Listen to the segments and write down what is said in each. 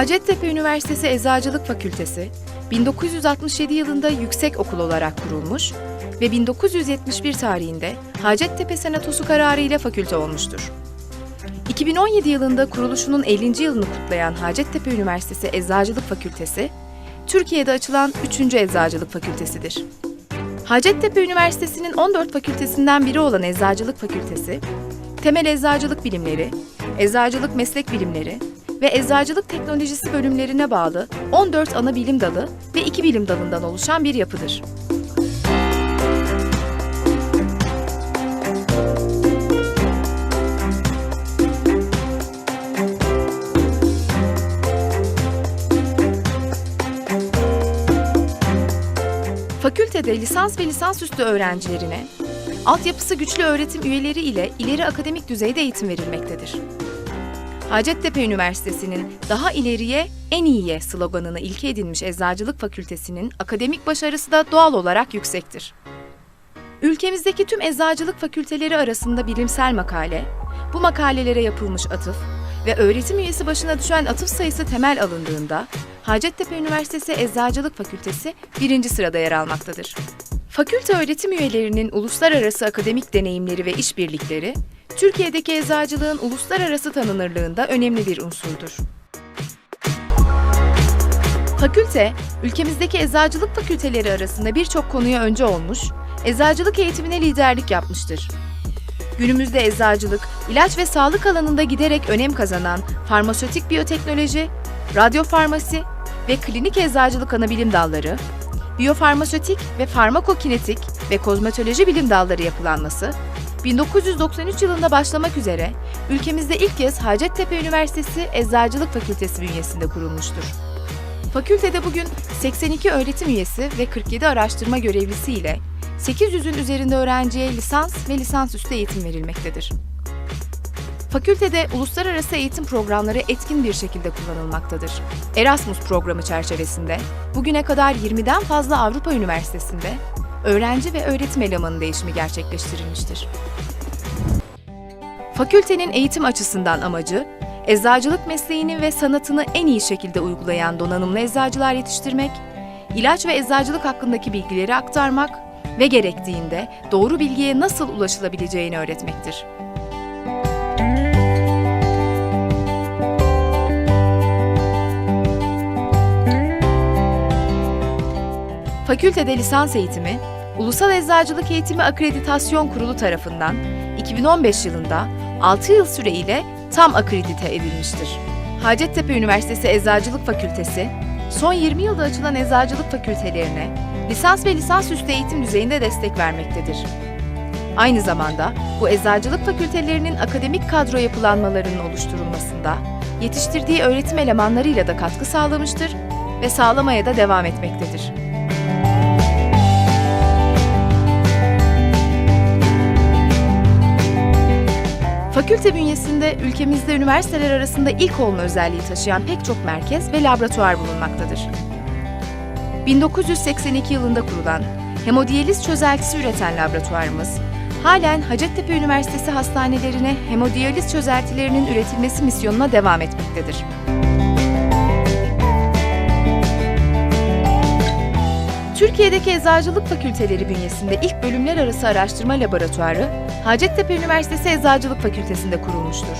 Hacettepe Üniversitesi Eczacılık Fakültesi 1967 yılında yüksek okul olarak kurulmuş ve 1971 tarihinde Hacettepe Senatosu kararı ile fakülte olmuştur. 2017 yılında kuruluşunun 50. yılını kutlayan Hacettepe Üniversitesi Eczacılık Fakültesi, Türkiye'de açılan 3. Eczacılık Fakültesidir. Hacettepe Üniversitesi'nin 14 fakültesinden biri olan Eczacılık Fakültesi, temel eczacılık bilimleri, eczacılık meslek bilimleri ve eczacılık teknolojisi bölümlerine bağlı 14 ana bilim dalı ve 2 bilim dalından oluşan bir yapıdır. Fakültede lisans ve lisansüstü öğrencilerine altyapısı güçlü öğretim üyeleri ile ileri akademik düzeyde eğitim verilmektedir. Hacettepe Üniversitesi'nin daha ileriye, en iyiye sloganını ilke edinmiş Eczacılık Fakültesi'nin akademik başarısı da doğal olarak yüksektir. Ülkemizdeki tüm eczacılık fakülteleri arasında bilimsel makale, bu makalelere yapılmış atıf ve öğretim üyesi başına düşen atıf sayısı temel alındığında Hacettepe Üniversitesi Eczacılık Fakültesi birinci sırada yer almaktadır. Fakülte öğretim üyelerinin uluslararası akademik deneyimleri ve işbirlikleri, Türkiye'deki eczacılığın uluslararası tanınırlığında önemli bir unsurdur. Fakülte, ülkemizdeki eczacılık fakülteleri arasında birçok konuya önce olmuş, eczacılık eğitimine liderlik yapmıştır. Günümüzde eczacılık, ilaç ve sağlık alanında giderek önem kazanan farmasötik biyoteknoloji, radyofarmasi ve klinik eczacılık anabilim dalları, biyofarmasötik ve farmakokinetik ve kozmetoloji bilim dalları yapılanması, 1993 yılında başlamak üzere ülkemizde ilk kez Hacettepe Üniversitesi Eczacılık Fakültesi bünyesinde kurulmuştur. Fakültede bugün 82 öğretim üyesi ve 47 araştırma görevlisi ile 800'ün üzerinde öğrenciye lisans ve lisansüstü eğitim verilmektedir. Fakültede uluslararası eğitim programları etkin bir şekilde kullanılmaktadır. Erasmus programı çerçevesinde bugüne kadar 20'den fazla Avrupa Üniversitesi'nde öğrenci ve öğretim elemanı değişimi gerçekleştirilmiştir. Fakültenin eğitim açısından amacı, eczacılık mesleğini ve sanatını en iyi şekilde uygulayan donanımlı eczacılar yetiştirmek, ilaç ve eczacılık hakkındaki bilgileri aktarmak ve gerektiğinde doğru bilgiye nasıl ulaşılabileceğini öğretmektir. Fakültede lisans eğitimi, Ulusal Eczacılık Eğitimi Akreditasyon Kurulu tarafından 2015 yılında 6 yıl süreyle tam akredite edilmiştir. Hacettepe Üniversitesi Eczacılık Fakültesi, son 20 yılda açılan eczacılık fakültelerine lisans ve lisansüstü eğitim düzeyinde destek vermektedir. Aynı zamanda bu eczacılık fakültelerinin akademik kadro yapılanmalarının oluşturulmasında yetiştirdiği öğretim elemanlarıyla da katkı sağlamıştır ve sağlamaya da devam etmektedir. Fakülte bünyesinde ülkemizde üniversiteler arasında ilk olma özelliği taşıyan pek çok merkez ve laboratuvar bulunmaktadır. 1982 yılında kurulan hemodiyaliz çözeltisi üreten laboratuvarımız, halen Hacettepe Üniversitesi hastanelerine hemodiyaliz çözeltilerinin üretilmesi misyonuna devam etmektedir. Türkiye'deki eczacılık fakülteleri bünyesinde ilk bölümler arası araştırma laboratuvarı Hacettepe Üniversitesi Eczacılık Fakültesi'nde kurulmuştur.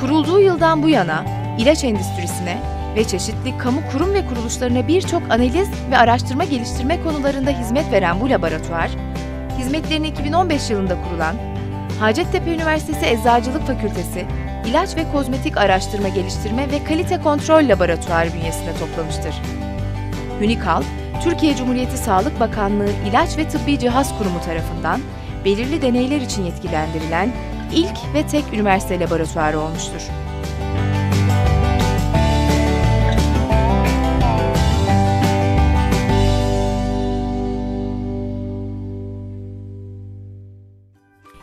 Kurulduğu yıldan bu yana ilaç endüstrisine ve çeşitli kamu kurum ve kuruluşlarına birçok analiz ve araştırma geliştirme konularında hizmet veren bu laboratuvar, hizmetlerini 2015 yılında kurulan Hacettepe Üniversitesi Eczacılık Fakültesi İlaç ve Kozmetik Araştırma Geliştirme ve Kalite Kontrol Laboratuvarı bünyesinde toplamıştır. Unikal, Türkiye Cumhuriyeti Sağlık Bakanlığı İlaç ve Tıbbi Cihaz Kurumu tarafından belirli deneyler için yetkilendirilen ilk ve tek üniversite laboratuvarı olmuştur.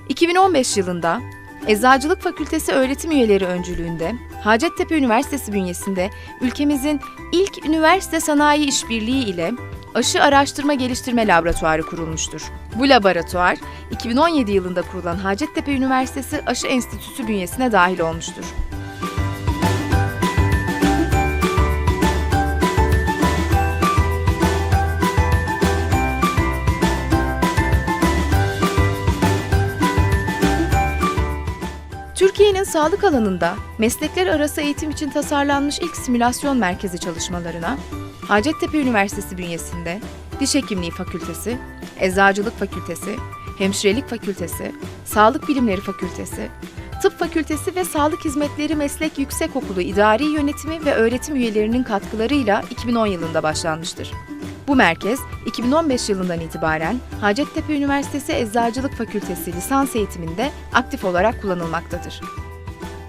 ...2015 yılında Eczacılık Fakültesi öğretim üyeleri öncülüğünde Hacettepe Üniversitesi bünyesinde ülkemizin ilk üniversite sanayi işbirliği ile Aşı Araştırma Geliştirme Laboratuvarı kurulmuştur. Bu laboratuvar 2017 yılında kurulan Hacettepe Üniversitesi Aşı Enstitüsü bünyesine dahil olmuştur. Türkiye'nin sağlık alanında meslekler arası eğitim için tasarlanmış ilk simülasyon merkezi çalışmalarına Hacettepe Üniversitesi bünyesinde Diş Hekimliği Fakültesi, Eczacılık Fakültesi, Hemşirelik Fakültesi, Sağlık Bilimleri Fakültesi, Tıp Fakültesi ve Sağlık Hizmetleri Meslek Yüksekokulu İdari Yönetimi ve öğretim üyelerinin katkılarıyla 2010 yılında başlanmıştır. Bu merkez 2015 yılından itibaren Hacettepe Üniversitesi Eczacılık Fakültesi lisans eğitiminde aktif olarak kullanılmaktadır.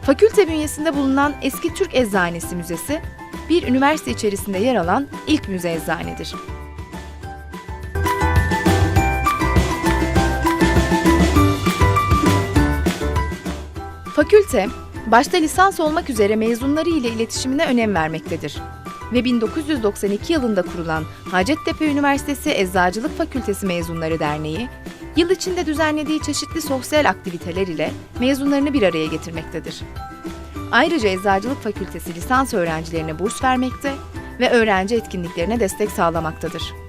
Fakülte bünyesinde bulunan eski Türk Eczanesi Müzesi, bir üniversite içerisinde yer alan ilk müze eczanedir. Fakülte, başta lisans olmak üzere mezunları ile iletişimine önem vermektedir. Ve 1992 yılında kurulan Hacettepe Üniversitesi Eczacılık Fakültesi Mezunları Derneği, yıl içinde düzenlediği çeşitli sosyal aktiviteler ile mezunlarını bir araya getirmektedir. Ayrıca Eczacılık Fakültesi lisans öğrencilerine burs vermekte ve öğrenci etkinliklerine destek sağlamaktadır.